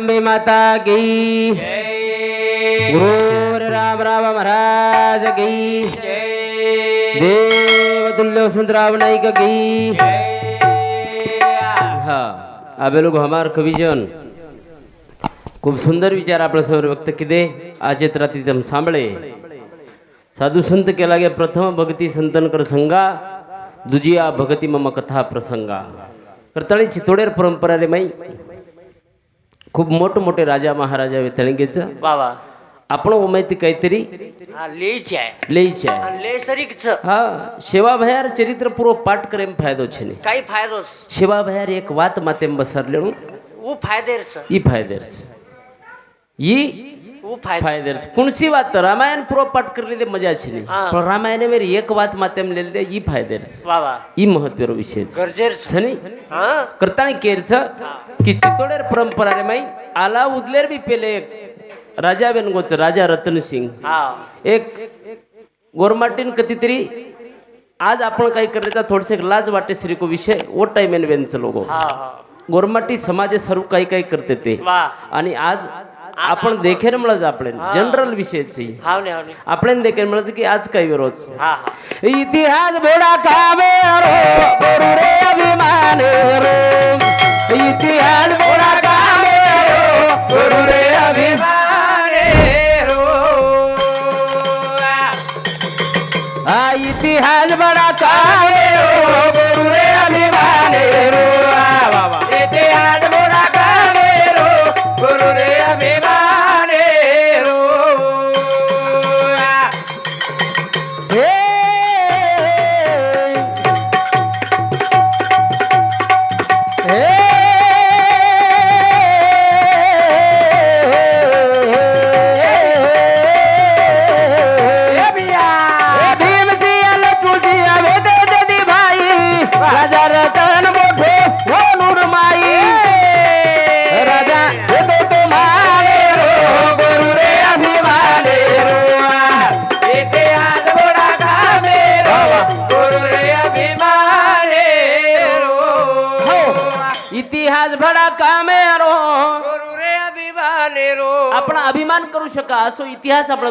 जगदंबे माता की। गुरुर राम राम महाराज की। देव तुल्य वसंतराव नाईक की। हा आबे लोग हमार कविजन। खूप सुंदर विचार आपल्यासमोर व्यक्त केले आज रात्री तम सांभळे। साधू संत केला गे प्रथम भक्ती संतन कर संगा दुजिया भगती मम कथा प्रसंगा। करताळी चितोडेर परंपरा रे माई। खूप मोठमोठे राजा महाराजा वितळंगीचं बाबा आपण उमयती काहीतरी लेच आहे. लेच आहे. हा शेवा भयार चरित्र पूर्व पाठ करेम फायदो छे काही फायदो शेवा भयार एक वात मातेम बसरले ऊ ई फायदेरच. ई खूब फायदे कौन सी बात रामायण पूरा पाठ कर लेते मजा अच्छी रामायण में एक बात माते हम ले लेते ये फायदे ये महत्त्व विषय गरजेर छनी करता नहीं केर छ कि चितोडेर परंपरा रे माई आला उदलेर भी पेले. राजा बेनगोच राजा रतन सिंग हाँ। एक गोरमाटीन कतीतरी आज आपण काही करण्याचा एक लाज वाटे श्री को विषय ओ टाइम एन वेनचं लोक गोरमाटी समाजे सर्व काही काही करते ते. आणि आज आपण देखेर मिळच आपले जनरल विषयची. आपल्याला देखेर मिळायचं की आज काही रोज. हा हा. इतिहास बोडा कामे रो बोरू रे. अभिमान रो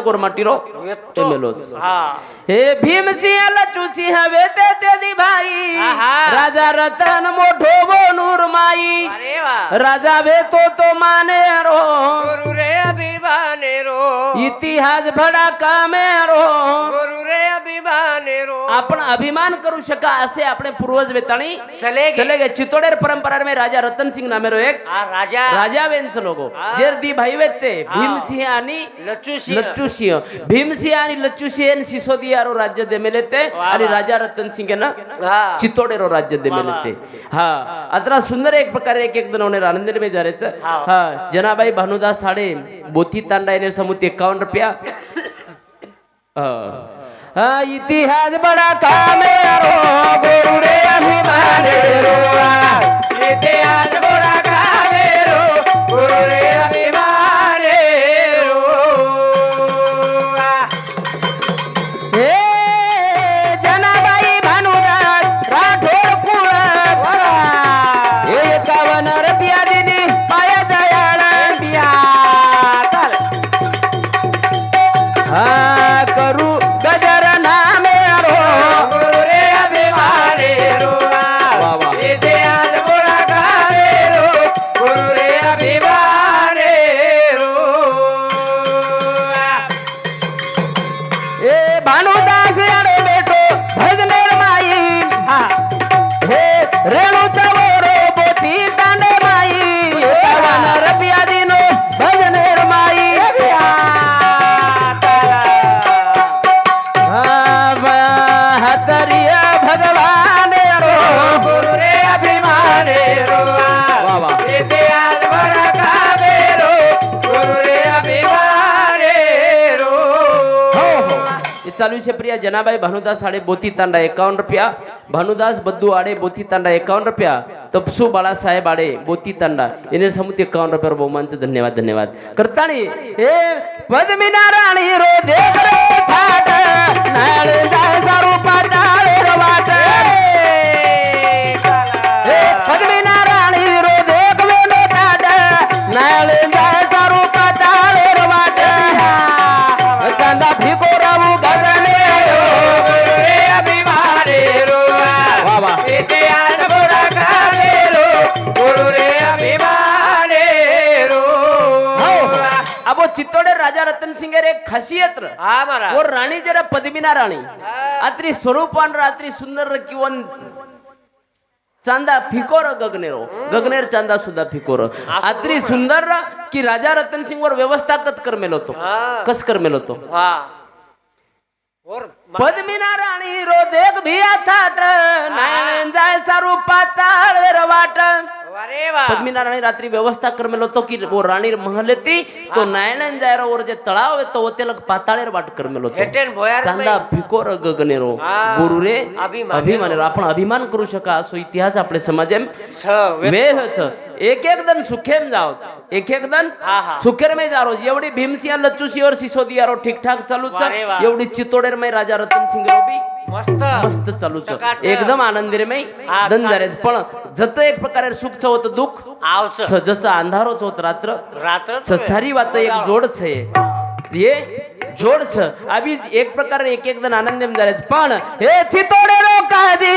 इतिहास आपला गोरमाटी रो येतो. मेलोच हा हे भीमसिंह लचूसिंह वेते ते भाई आहा. राजा रतन मोठो बोनूर माई अरे वा राजा वेतो तो माने रो गुरु रे रो रो। रे रो आपण अभिमान करू शका असे आपले पूर्वज वेताणी चले चितोडेर परंपरा में राजा रतन सिंग नामेरो एक राजा। राजा वेंच लोगो. जेर दी भाई वेते. भीमसिंह आणि लच्चू सिंह लच्चूसिंह भीमसिंह आणि लच्चूसिंह सिसोदियारो राज्य देमेलेते वा, आणि. राजा रतन सिंह ना हा। चित्तोडेरो राज्य देमेलेते हा। अतरा सुंदर एक प्रकारे एक एक दोन आनंद में जारेच। हा. हा। जनाबाई भानुदास साडे बोथी तांडा येणे समुती एकावन्न रुपया। इतिहास बडा कामे रो गुरु रे रो. इतिहास बडा कामे रो गुरु रे चालू से प्रिया जनाबाई भानुदास आडे बोती तांडा एकावन रुपया. भानुदास बद्दू आडे बोती तांडा एकावन रुपया. तपसु बाळा साहेब आडे बोती तांडा. इने समूत एकावन रुपया बहुमानचे धन्यवाद धन्यवाद. करता नाही हे पद्मी नारायण हिरो देव नाळ सारूपा राजा रतन सिंगेर एक खासियत र हा महाराज ಓ ರಾಣಿ ಜರ ಪದ್ಮಿನಾ ರಾಣಿ ಅತ್ರಿ ಸ್ವರೂಪಾನ್ ರಾತ್ರಿ ಸುಂದರ किवन चांदा फिकोर गगनेरो गगनेर चांदा सुद्धा फिकोर अत्री सुंदर र की राजा रतन सिंग वर व्यवस्था कत कर मेलो तो हा कस कर मेलो तो हा और पद्मिना राणी रो देख भिया थाट नारायण जाय सारू पाताळ रे वाट अरे वा. पद्मिना राणी रात्री व्यवस्था कर मेलो तो की वो राणी महल ती तो नारायण जाय वर जे तळाव आहे तो त्याला पाताळेर वाट कर मेलो तो हेटेन भोयार चांदा फिकोर गगनेरो. हा. गुरु रे अभिमानेरो. अभिमानेरो आपण अभिमान एक एक दन सुखेम जाओच एक एक दन. सुखेर में जारो एवढी भीमसिंह लच्चूसिंवर सिसोदियारो ठीकठाक चालूच. वारे वा. एवढी चितोडेर में राजा रतन सिंग बी मस्त. मस्त चालूच. टकाटक. एकदम आनंदी मै दन चालेल. जारेच पण जत एक प्रकारे सुख होतं दुःख. आवच. छ जसं अंधारोच होत रात्र. रात्र छ सारी वात एक जोड छे ये जोड छ अभी एक प्रकारे एक एक जण आनंद जारेच पण हे चितोडे रो काजी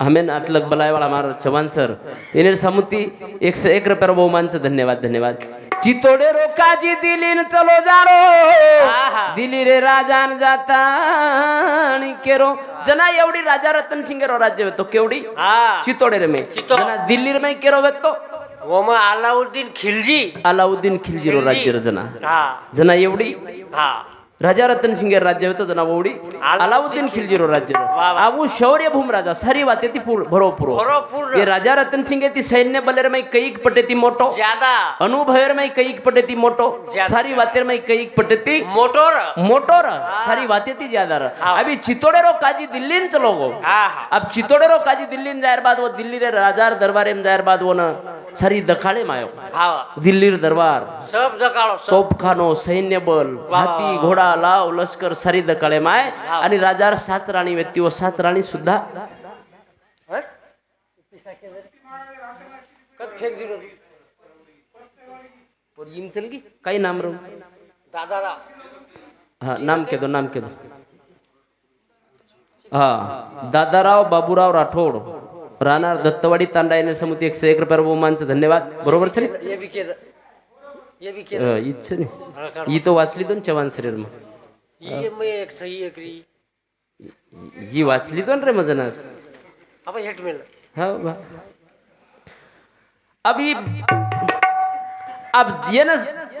हमेन अटलक बलाय वाला हमारा चौहान सर. इन्हें समुती एक से एक रुपये बहुमान से धन्यवाद धन्यवाद. चितोडे रोका जी दिली न चलो जारो. दिली रे राजान जाता केरो. जना एवढी राजा रतन सिंग रो राज्य वेतो केवढी? चितोडे रे में. जना दिल्ली रे में केरो वेतो वो मग अलाउद्दीन खिलजी. अलाउद्दीन खिलजी रो राज्य जना. जना एवढी? हा. राजा रतन सिंग राज्य होतं जना ओवडी. अलाउद्दीन खिलजीरो राज्य. आबू शौर्य भूम राजा सारी भरोपूर. भरपूर ये राजा रतन सिंग ती सैन्य बलेर मै कैक पटे ती मोटो. ज्यादा. अनुभवेर मै कैक पटे ती मोटो. सारी वातेर मै कैक पटे ती मोटोर. मोटो र सारी वाते ती ज्यादा. अभी चितोडे रो काजी दिल्लीन चलो गो अब चितोडे रो काजी दिल्लीन जायर बाद वो दिल्ली रे राजार दरबारे में जायर बाद वो न. सारी दखाळे मायो हा दिल्लीर दरबार सब जकाळो सब तोफखानो सैन्य बल वा. हाती घोडा लाव लष्कर सारी दकाळे माय हा. आणि राजार सात राणी व्यक्ती व सात राणी सुद्धा हं? कद फेक दिलो तू? और यिम चल की काही नाम रो दादाला हा नाम के दो नाम के दो हा दादाराव बाबूराव राठोड राहणार दत्तवाडी तांडा येणे समुती एकशे एक रुपया बहुमानचं धन्यवाद. बरोबर इच्छा नाही. ही तो वाचली दोन चव्हाण शरीर मग. ही. वाचली दोन रे मजन आज. आपण हेट मिळलं हाँ बा- अभी अब ये न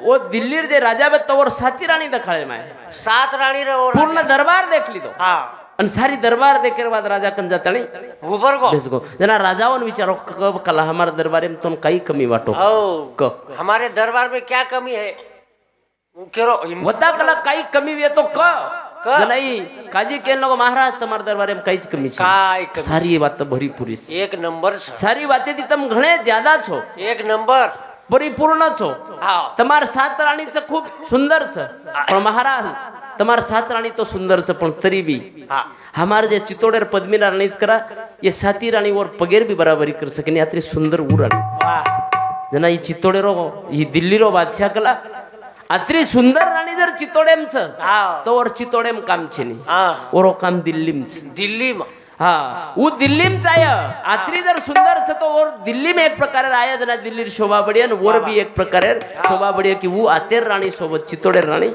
वो दिल्ली जे राजा बे तोवर साती राणी दखाळे माय सात राणी पूर्ण दरबार देखली तो. हा. અને સારી દરબાર દેખેર બાદ રાજા કંજા તણી ઉભર ગો બેસગો જના રાજાઓને વિચારો કબ કલા હમારે દરબાર એમ તો કઈ કમી વાટો ક હમારે દરબાર મે ક્યા કમી હે કેરો વતા કલા કઈ કમી વે તો ક જનાઈ કાજી કેન લોકો મહારાજ તમારા દરબાર એમ કઈ જ કમી છે સારી વાત તો ભરીપૂરી છે એક નંબર છે સારી વાતેથી તમે ઘણે જ્યાદા છો એક નંબર પરિપૂર્ણ છો તમારા સાત રાણી છે ખૂબ સુંદર છે પણ મહારાજ તમાર સાત રાણી તો સુંદર છે પણ તરી બી हा हमार जे चितोडेर पद्मिना राणीच करा ये साती राणी वर पगेर बी बराबरी कर सके नहीं आतरी सुंदर ऊ राणी वा जना ही चितोडेरो ही दिल्लीरो बादशाह कला आतरी सुंदर राणी जर चितोडेम छ हा तो वर चितोडेम काम छे नहीं हा ओरो काम दिल्लीम छ दिल्ली में हा. ऊ दिल्लीम चाय. आतरी जर सुंदर छ तो और दिल्ली में एक प्रकारे आया जना दिल्ली शोभा बढ़िया न वर भी एक प्रकारे शोभा बढ़िया की वो आतेर राणी सोबत चितोडेर राणी.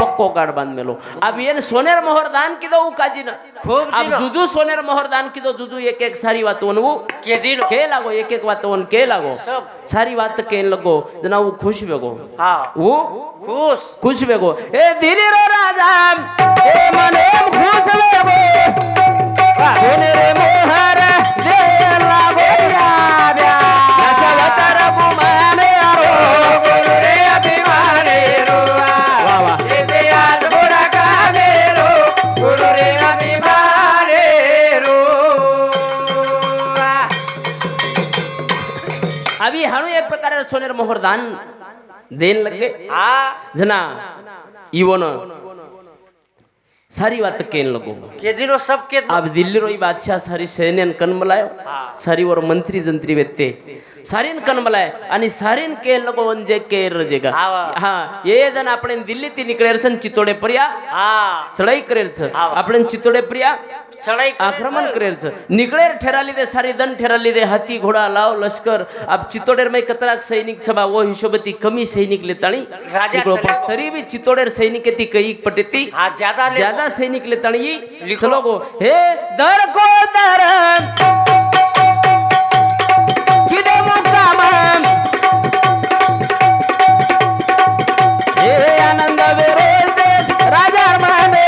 पक्को गाड बांध मेलो अब ये सोनेर मोहर दान की दो काजी ना खूब अब. जुजू सोनेर मोहर दान की दो जुजू एक एक सारी बात वो के दिन के लागो? एक एक बात वन के लागो? सारी बात के लगो? जना वो खुश बेगो हा. वो खुश. खुश बेगो ए दिली रो राजा ए मने खुश बेगो આવી હાણું એક પ્રકારે સોનેર મોહર દાન દેન લગે આ જના ઈવોનો સારી વાત कहने लगो केजरी रो सब के अब दिल्ली रो बादशाह सारी सेने कन मलायो सारी और मंत्री जंत्री वेते सारीन कनमला आहे आणि सारीन के लगो म्हणजे के रजे हा. हे जण आपण दिल्ली ती निकडे चितोडे प्रिया. चढाई करेल आपण चितोडे प्रिया. चढाई आक्रमण करेल निकडे ठेराली दे सारी दन ठेराली दे हाती घोडा लाव लष्कर. आप चितोडे मै कतरा सैनिक सभा व हिशोबती कमी सैनिक लेताणी. तरी भी चितोडे सैनिक ती कै पटे ज्यादा जादा सैनिक लिताळी हे दर को दर हे आनंद विरोध दे राजा माने।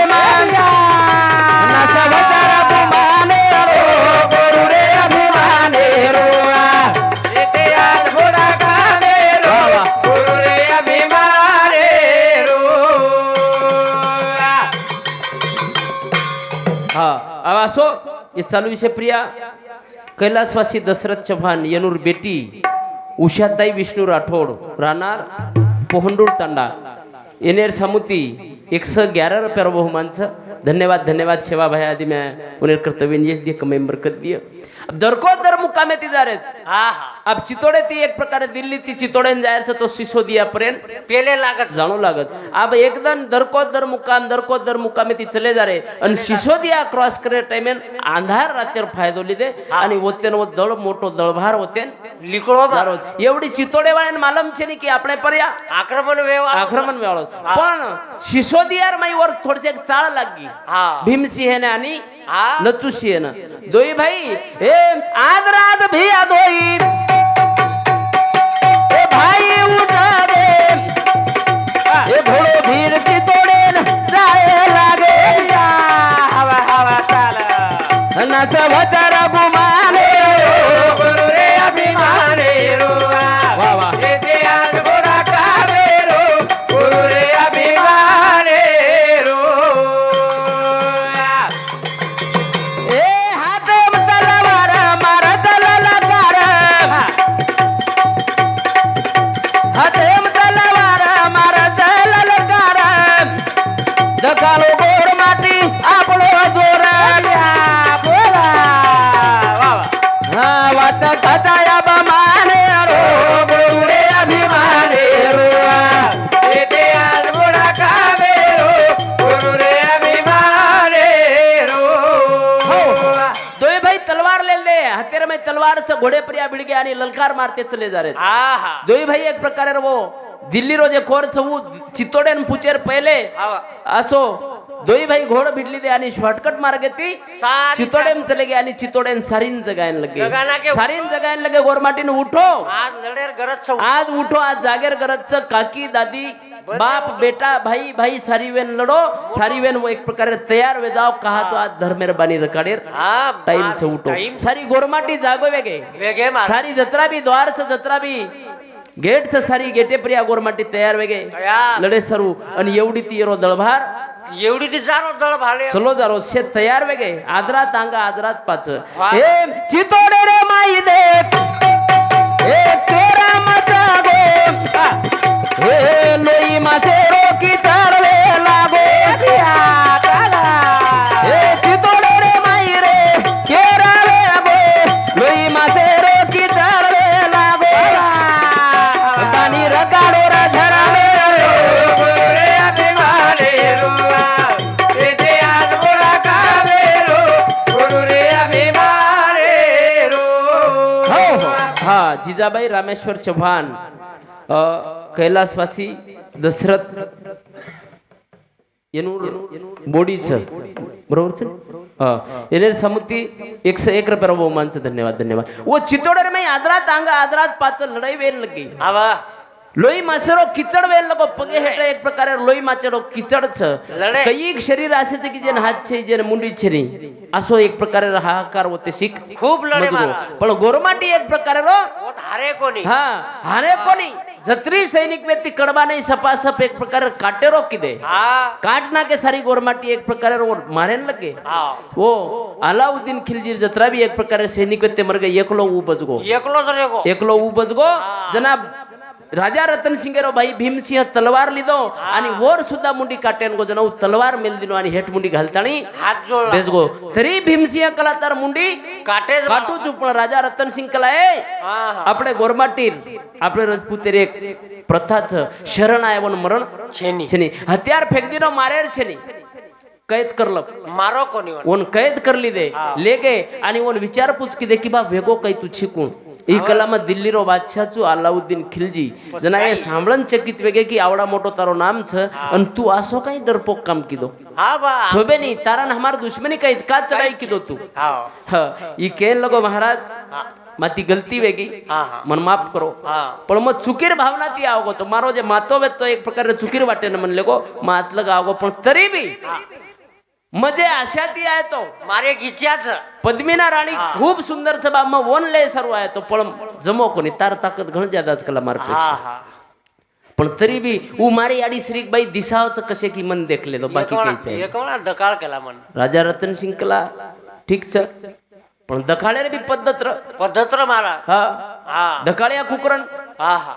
कैलासवासी दशरथ चव्हाण यनूर बेटी उषाताई विष्णू राठोड राहणार पोहंडूर तांडा एनेर समुती एक ग्यारा ग्यारह रुपये बहुमानचं धन्यवाद धन्यवाद सेवाभाई आदि मैं उन्हें कर्तव्य दिए दरको दर मुकामे ती जा रहेस हा अब चितोडे ती एक प्रकारे दिल्ली ती चितोडे न तो सिसो दिया प्रेन पेले लागत. जानो लागत. अब एकदम दन दरको दर मुकाम दरको दर मुकामे ती चले जा रे आणि सिसो दिया क्रॉस करे टाइम अंधार आंधार रात्र फायदो लिदे. आणि वतेन व दळ मोटो दळभार होते लिकळो भार एवढी चितोडे वाले मालूम छे नी की आपले पर्या आक्रमण वे आक्रमण वे पण सिसो दियार वर थोडसे एक चाळ लागगी हा. भीमसिंह ने आणि हा. सिंह ने दोई भाई ए दोई भाई ए आज रात भी आ दोई ए भाई बेकार मारते चले जा रहे जो ही. भाई एक प्रकार वो दिल्ली रोजे खोर चवू चितोडे पुचेर पहले असो दोई भाई घोड भिडली दे आणि शॉर्टकट मार्गे ती चितोडेम चले गे आणि चितोडेन सारीन जगायन लगे. सारीन जगायन लगे गोरमाटीन उठो. आज गरज आज उठो आज जागेर गरज काकी दादी बाप बेटा भाई भाई सारी वेन लढो सारी वेन वो एक प्रकारे तयार वे जाओ कहा तो आज धर्मेर बानी रकाडेर હા टाइम से उठो टाइम सारी गोरमाटी जागो वेगे વેગે માર सारी जत्रा बी द्वार छ जत्रा बी गेट छ सारी गेटे प्रिया गोरमाटी तयार वेगे તૈયાર लढे सरू आणि एवढी ती येरो दळभार एवढी ती जाणो दळ भाले चलो जारो शे तयार वेगे आदरात अंगा आदरात पाच वा. हे चितोडे रे माई दे हे तेरा मचा गो हे लोई मासे रोकी चालवे जिजाबाई रामेश्वर चव्हाण कैलासवासी दशरथ बोडीचं. बरोबर समिती एकशे एक रुपये बहुमानचं. धन्यवाद धन्यवाद. वो चितोडर में आदरात अंग आदरात पाच लढाई वेल लगी. लोई माचरो किचड वेल नको पगे हेटे एक प्रकारे लोई माचरो किचड छ कई शरीर असे छ की जेन हात छे जेन मुंडी छ असो एक प्रकारे हाकार होते सिख खूप लडे मारो पण गोरमाटी एक प्रकारे रो हारे कोनी हा हारे कोनी जत्री सैनिक व्यक्ति कड़वा नहीं सपा सप एक प्रकार काटे रो की दे काटना के सारी गोरमाटी एक प्रकार वो मारे लगे. वो अलाउद्दीन खिलजी जत्रा भी एक प्रकार सैनिक व्यक्ति मर गए एकलो उ बजगो एकलो एकलो ऊ बजगो जनाब राजा रतन सिंगे रो भाई भीम सिंह तलवार लिदो आणि वर सुद्धा मुंडी काटे गो जन तलवार मिल दिनो आणि हेट मुंडी घालत आणि तरी भीम सिंह कला तर मुंडी काटे काटू चुप राजा रतन सिंग कला ए. आपले गोरमाटी आपले रजपूत एक प्रथाच शरण आहे वन मरण छेनी. हत्यार फेक दिनो मारे छेनी. कैद कर लो मारो कोणी कैद कर लिदे लेगे. आणि वन विचारपूस की दे की बा वेगो काही तुझी कोण इकलामा दिल्ली रो बादशाह चु अलाउद्दीन खिलजी जना ये सामरन चकित वेगे की आवडा मोटो तारो नाम छ अन तू असो काई डरपोक काम किदो दो हां बा सोबे नी तारन हमार दुश्मनी काई का चढ़ाई किदो तू हां ई केन लगो महाराज माती गलती वेगी मन माफ करो पण म चुकीर भावना ती आवगो तो मारो जे मातो वे तो एक प्रकार रे चुकीर वाटे न मन लेगो मात लगावगो पण तरी भी मजे आशा ती आहे तो. मारे घिच्याच पद्मिना राणी खूप सुंदर चबा मग वन लय सर्व आहे तो पळ जमो कोणी तार ताकद घण जादाच कला मार पण तरी बी मारे आडी श्री बाई दिसावच कसे की मन देखले तो बाकी कोणाला दकाळ केला मन. राजा रतन सिंग कला ठीक च पण बी पद्धत्र पद्धत्र मारा. हा. हा. दखाळ्या कुकरण हा हा.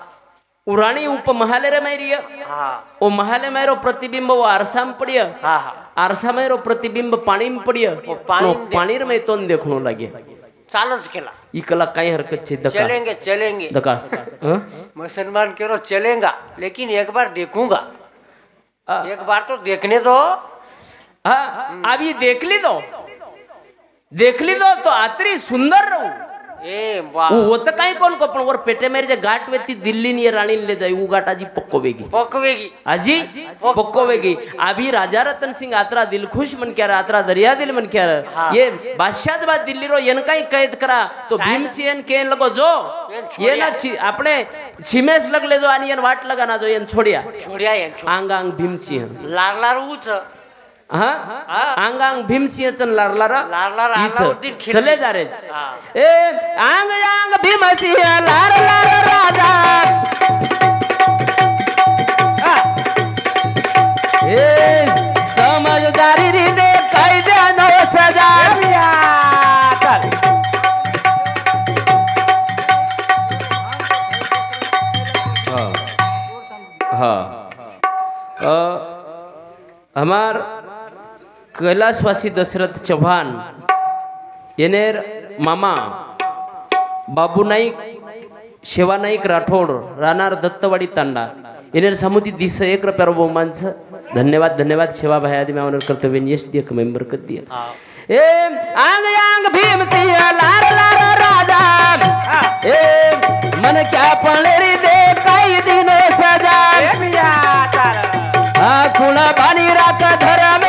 ಉರಾಣಿ ಉಪ रे ಮೈರಿಯ ಓ ಮಹಾಲೆ ಮೈರೋ ಪ್ರತಿಬಿಂಬ ಓ ಅರಸಾಂ ಪಡಿಯ आरसा मेरो प्रतिबिंब पाणी पडिय पाणी रे में तो देखने लगे चालच केला इकला काही हरकत छे दका चलेंगे चलेंगे दका मुसलमान केरो चलेगा लेकिन एक बार देखूंगा एक बार तो देखने दो हाँ अब ये देख ली दो देख ली दो तो आतरी सुंदर रहूं હોત કાંઈ કોણ કો પણ ઓર પેટે મેરે જે ગાંઠ વેતી દિલ્હી ની રાણી લે જાય હું ગાંઠ આજી પક્કો વેગી पकवेगी आजी पक्को वेगी अभी राजा रतन सिंह आतरा दिल खुश मन क्या आतरा दरिया दिल मन क्या ये बादशाह જ બાદ દિલ્હી રો એન કઈ कैद करा तो भीमसेन के लगो जो ये ना છી- આપણે છીમેશ લગ લેજો આની એન વાટ લગાના જો એન છોડ્યા छोड़िया ये छो- આંગ આંગ ભીમસિંહ लार लार ऊंच हा आंगांग भीमसिंहचन लारलारा? लारलारा इच चले जा रे. ए आंग अंग भीमसिंह लारलारा राजा. ए समजदारी री दे कायद्यानो सजा. हा. हमार कैलाशवासी दशरथ चव्हाण येनेर मामा बाबू नाईक शेवा नाईक राठोड राहणार दत्तवाडी तांडा. येनेर सामुती दिस एक रुपया बहुमान छ धन्यवाद धन्यवाद. शेवा भाई आदि मैं कर्तव्य यश दिया मेंबर कर दिया. ए आंग आंग भीम सिंह लार लार राजा. ए मन क्या पणरी दे काई दिनो सजा. आ कुण बानी राख धरमे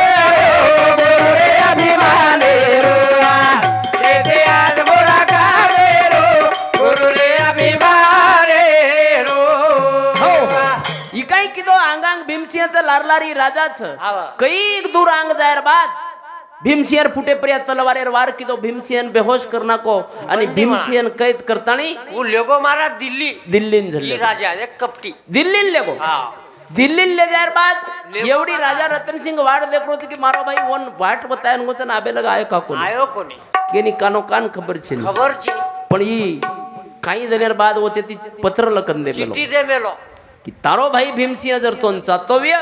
राजाचं लारलारी राजाचं. कई दूर आंग जायर बाद. भीमसिंह फुटे प्रिया तलवार वार की तो भीमसिंह बेहोश करना को आणि भीमसिंह कैद करतानी लेगो मारा दिल्ली. दिल्ली राजा कपटी. दिल्ली लेगो. दिल्ली ले जायर बाद. एवढी राजा रतन सिंग वाट देख होती की मारो भाई वन वाट बताय नको चन आबे लगा आयो का कोणी? आयो कोणी? केनी कानो कान खबर छे खबर छे पण ई काही जणेर बाद होते ती पत्र लकन दे दे मेलो की तारो भाई भीमसिंह जर तो चातव्य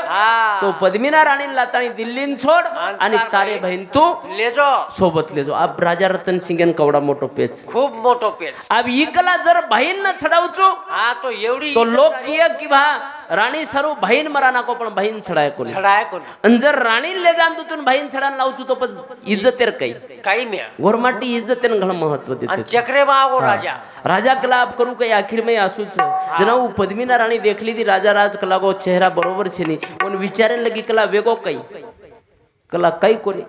तो पद्मिना राणी लाताणी दिल्लीन छोड आणि तार. बहीण तू ले जो सोबत लेजो. अब राजा रतन सिंगन कवडा मोठो पेच. खूप मोठो पेज अब ई कला जर बहीण न छडावचो हा तो एवढी तो लोक किय की भा राणी सरू बहीण मरा नाको पण बहीण छडाय कोणी छडाय कोणी आणि जर राणी ले जाण तुतून बहीण छडायला लावचो तो पण इज्जतेर काही काही म्या गोरमाटी इज्जतेन घणं महत्व आणि देते चक्रे मागो राजा राजा कलाप करू काही आखिर में आसूच जना उ पद्मिना राणी देखली ती राजा राज कला गो चेहरा बरोबर છે ની पण विचारे लगी कला वेगो काही कला काही कोणी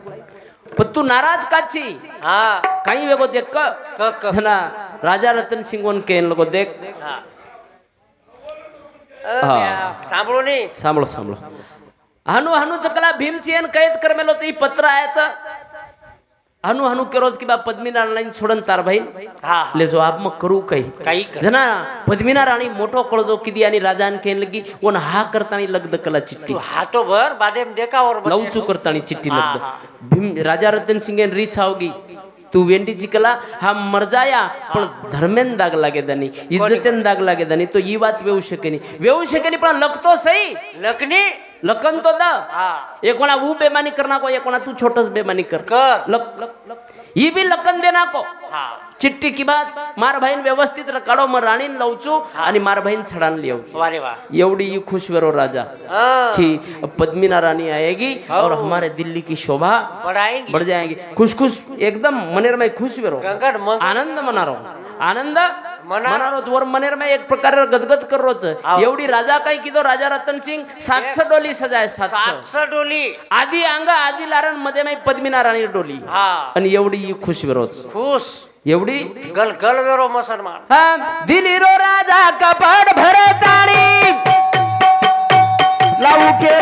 पण तू नाराज का છી हा काही वेगो देख क क क जना राजा रतन सिंह वन केन लगो देख हा હા. હા सांभळू नाही सांभळ सांभळ. हनू हनू चकला भीमसेन कैद करमेलो पत्र आयच. हनु हनु केरोज की बा पद्मीनारायण सोडन तार भाई ले जो आप मग करू काही. काही जना पद्मीनारायणी मोठो कळजो किती आणि राजा केन लगी ओन हा करताना लग्न कला चिठ्ठी हा तो भर बादेम देखा और लवचू करताना चिठ्ठी लग्न. भीम राजा रतन सिंग रिस तू वेंडी जिंकला हा मरजाया. पण धर्मेन दाग लागे दानी इज्जतेन दाग लागे दानी तो ही बात वेऊ शकेनी. वेऊ शकेनी पण लखतो सही लखनी? लखन तो दा. एक कोणा ऊ बेमानी करना को एक कोणा तू छोटस बेमानी कर. कर. लख लख लख. ઈ બી લખન દે નાખો हा चिठ्ठी की बात मार भाईन व्यवस्थित काढो मग राणीन लावचू आणि मार भाईन छडान लिहू वारे वा एवढी ही खुश वेरो राजा हाँ कि पद्मिना रानी आएगी और हमारे दिल्ली की शोभा बढ़ाएंगे बढ़ जाएगी खुश खुश एकदम मनेर में खुश वेरो गंगट मग आनंद मना रो आनंद मना- मना रोज वर मनेर में एक प्रकार गदगद कर रोज हाव. एवढी राजा काय किदो? राजा रतन सिंग सातशे डोली सजाय सातशे डोली. आधी अंग आधी लारणमध्ये मै पद्मिना राणी डोली. हा. आणि एवढी खुश वेरोज खुश. एवढी? गल गल वेरो मुसलमान. दिली रो राजा कपाट भरताणी लावू के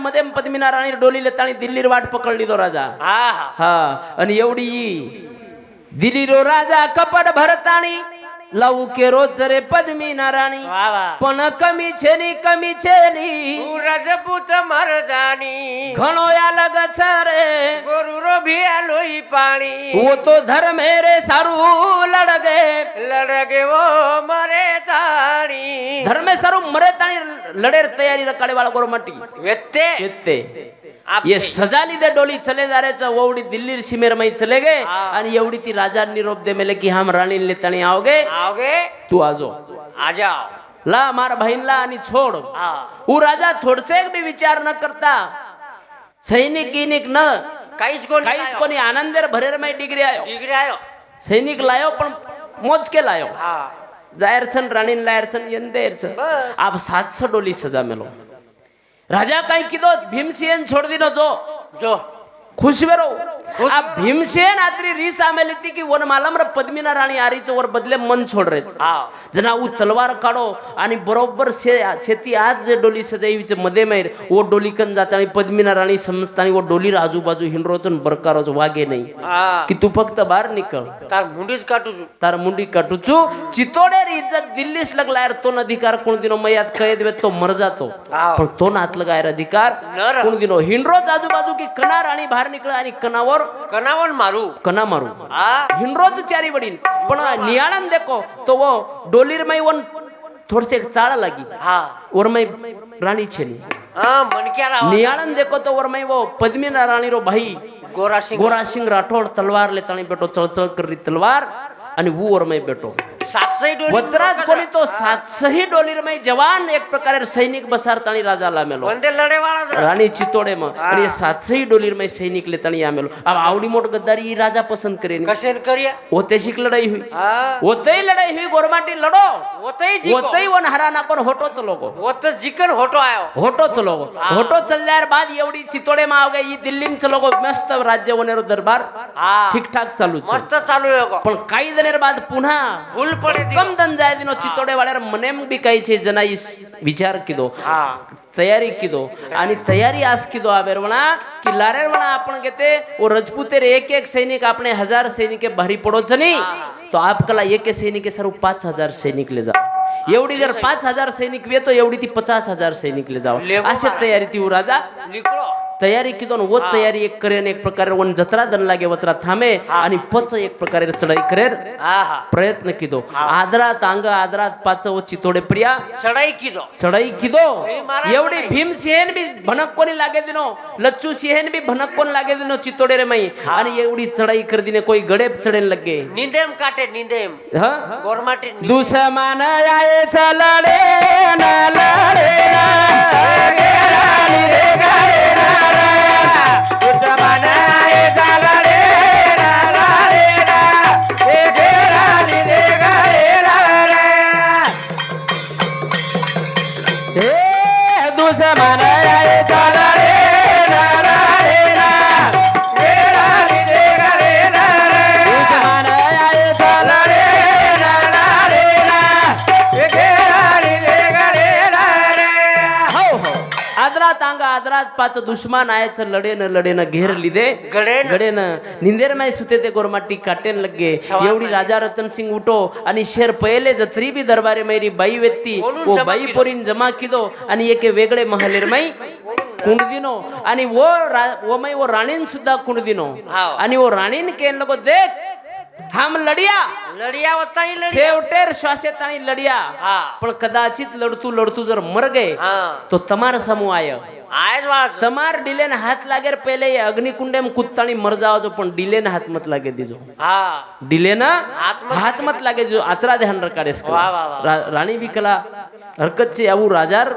मध्ये पद्मीनार आणि डोलीले ताणी दिल्लीर वाट पकडली तो राजा. हा आणि एवढी दिली रो राजा कपट भरताणी लावू के रोज रे पद्मी नाराणी पण कमी छेनी कमी छेनी रजपूत मर्दानी. घणो या लगच रे भी आलोई पाणी वो तो ધર્મે રે સારું લડગે लड़गे वो मरे ताणी ધર્મે સારું મરે તાણી લડેર તૈયારી રકાડે વાળા ગોર માટી व्यत्ते येते आप ये सजा लीधे डोली चले जा रे ओवडी दिल्ली शिमेर में चले गए हाँ. आणि एवढी ती राजा निरोप दे मेले की हम राणी लेताणी आओगे आओगे तू आजो आ जाओ ला मार बहीणला आणि छोड हा उ राजा थोडसे बी विचार न करता सैनिक गिनिक न काहीच कोण काहीच कोणी आनंदेर भरेर मै डिग्री आयो डिग्री आयो सैनिक लायो पण मोजके लायो हा जायर छन राणीन लायर छन यंदेर छन बस. आप सातशो डोली सजा मेलो राजा काही किदो भीमसेन छोड़ दिनो जो जो खुश वेरो आ भीमसेन आत्री रीस आमेली ती की वन मालम र पद्मिना राणी आरीचं वर बदले मन छोड रे जना उ तलवार काढो आणि बरोबर शेती आज जे डोली सजाईचे मध्ये मैर ओ डोली कन जाता आणि पद्मिना राणी समजतानी ओ डोलीर आजूबाजू हिंडरोच बरकारोच वागे नाही की तू फक्त बाहेर निकळ तार मुंडीच काटू. तार मुंडी काटूचू चितोडेर इज्जत दिल्लीस लागलायर तो अधिकार कोण दिनो मयात कय देवे तो मर जातो. पण तो नात लगायर अधिकार. कोण दिनो हिंडरोच आजूबाजू की कना राणी बाहेर निकळ आणि कनावर और कनावन मारू। कना मारू। हिंड्रोज चारी बडीन पण नियाळन देखो तो वो डोलीर में वन थोडसे चाल लागी। हा। वरमय राणी छेली। नियाळन देखो तो वरमय वो पद्मिना राणी रो भाई गोरा सिं गोरा सिंह राठोड तलवार लेताणी बेटो चळचळ री तलवार आणि और माई बेटो। सातशेही डोली तो सातशेही डोली रे जवान एक प्रकारे सैनिक बसार तणी राजाला मेलो. म्हणजे लढेवाळा राणी चितोडे मग. आणि सातशेही डोली रे सैनिक ले तणी आमेलो अब आवडी मोठ गद्दारी राजा पसंत करेन. कशेन करिया? ओतेशिक लढाई हुई. ओतेही लढाई हुई गोरमाटी लढो. ओतेही वन हरा ना पण होटो चलो गो जिकन होटो आयो. होटो चलो गो होटो चलल्यार बाद एवढी चितोडे मा आवगे ई दिल्लीम चलो गो मस्त राज्य वनेरो दरबार. ठीक ठाक चालू मस्त चालू पण काही जणेर बाद पुन्हा फुल પડે તી. कम दन जाय दिनो चितोडे वाड्यार मनेम बी काही छे जनाई विचार किदो હા तयारी किदो आणि तयारी आज किदो आवेर म्हणा की लारेर म्हणा आपण घेते ओ रजपुतेर एक एक सैनिक आपणे हजार सैनिके भारी पडोच नाही तो आपकला एक एक सैनिके सर्व पाच हजार सैनिक ले जा एवढी जर पाच हजार सैनिक येतो एवढी ती पचास हजार सैनिक ले जावं लेवो अशी मारा. तयारी ती उ राजा નીકળો तयारी किदोन वो तयारी एक करेन एक प्रकारे वन जत्रा दन लागे वत्रा थांबे आणि पच एक प्रकारे चढाई करेन. प्रयत्न किदो. आदरात अंग आदरात पाच व चितोडे प्रिया. चढाई किदो. चढाई किदो. एवढी भीम सिंहन बी भनक कोणी लागे दिनो? लच्चू सिंहन बी भनक कोण लागे दिनो चितोडे रे मई? आणि एवढी चढाई कर दिने कोई गडेप चढेन लगे. निंदेम काटे निंदेम. ह? गोरमाटी दुश्मन आए चलडे ना लडे ना रे रानी रे na बापाच दुश्मन आयच लढेन लढेन घेर लिदे. गडेन. निंदेर नाही सुते ते गोरमाटी काटेन लगे एवढी राजा रतन सिंग उठो आणि शेर पहिले जत्री बी दरबारे मैरी बाई व्यक्ती व बाई पोरीन जमा किदो आणि एके वेगळे महालेर माई कुंडदिनो आणि वो वो मै वो राणीन सुद्धा कुंडदिनो आणि वो राणीन केन लगो देख. हम लड़िया। लड़िया होता ही लड़िया सेवटेर श्वासे तानी लड़िया कदाचित लड़तू लड़तू जर मर गए तो तमार समूह आया। आये बात तमार डिले न हाथ लगेर पहले ये अग्नि मर जाओ पण पन डिले न हाथ मत लागे दीजो। हाँ। डिले ना हाथ मत लागे जो आत्रा ध्यान रखा राणी रानी भी कला હરકત છે આવું રાજાર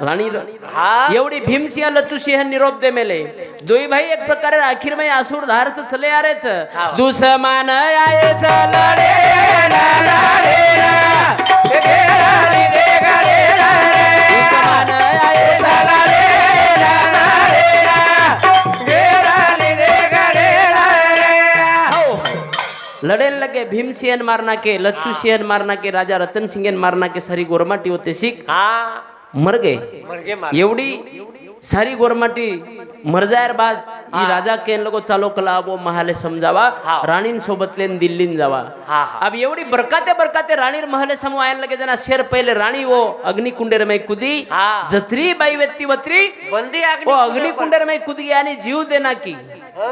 રાણી ર- હા એવડી ભીમસિંહ લચ્ચુ સિંહ નિરોપ દે મેલે દોઈ ભાઈ એક પ્રકારે આખીર માં આસુર ધાર છે ચલે આરે છે હા. દુશ્મન આયે છે લડે ના લડે ના. લડેન લગે मारना के लच्छू सिंह मारना के राजा रतन सिंगन मारना के सारी गोरमाटी होते शीख। मर गए। एवढी सारी गोरमाटी मर जायर बाद ही। राजा के लोक चालो कला वो महाले समजावा राणीन सोबतले दिल्ली जावा। अब एवढी बरकाते बरकाते राणी महले समोर आयन लगे जना शेर पहिले राणी वो अग्निकुंडेर मै कुदी जत्री बाई व्यक्ती वत्री बंदी वो अग्निकुंडेर मै कुदी आणि जीव देना की।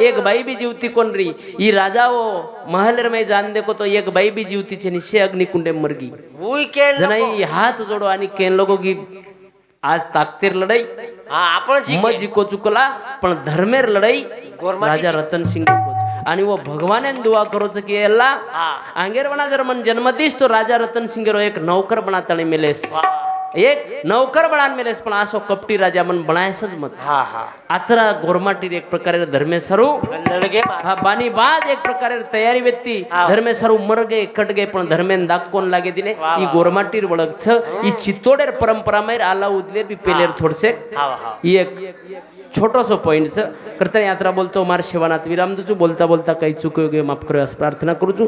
एक बाई भी जीवती कोण री ई राजा वो महलेर में जान देखो तो एक बाई भी जीवती छे नि शे अग्निकुंडे मर गई ભૂઈ કે जना ई हात जोडो आणि केन लोगो की आज ताकतीर लढाई હા આપણે मग જીકે जिको चुकला पण धर्मेर लढाई गोरमाटी राजा रतन सिंग आणि वो भगवाने दुआ करो छ की एला हा आंगेर बना जर मन जन्म दीस तो राजा रतन सिंग रो एक नौकर बना तणी मिलेस વાહ एक नौकर बणान मेलेस पण असो कपटी राजा मन बनायसच मत हा हा. गोरमाटीर एक प्रकारे धर्मेसरू लडगे हा बानी बाज एक प्रकारे तयारी व्यक्ती. धर्मेसरू मरगे कटगे पण धर्मेन दाखवून लागे दिने. ही गोरमाटीर वळख छ ही. चित्तोडेर परंपरा मैर आला उदले बी पेलेर थोडसे. ही एक छोटोसो पॉइंट छ करता यात्रा बोलतो मार शिवानाथ विराम दुचू बोलता बोलता काही चुकयो माफ करूयास प्रार्थना करूचू.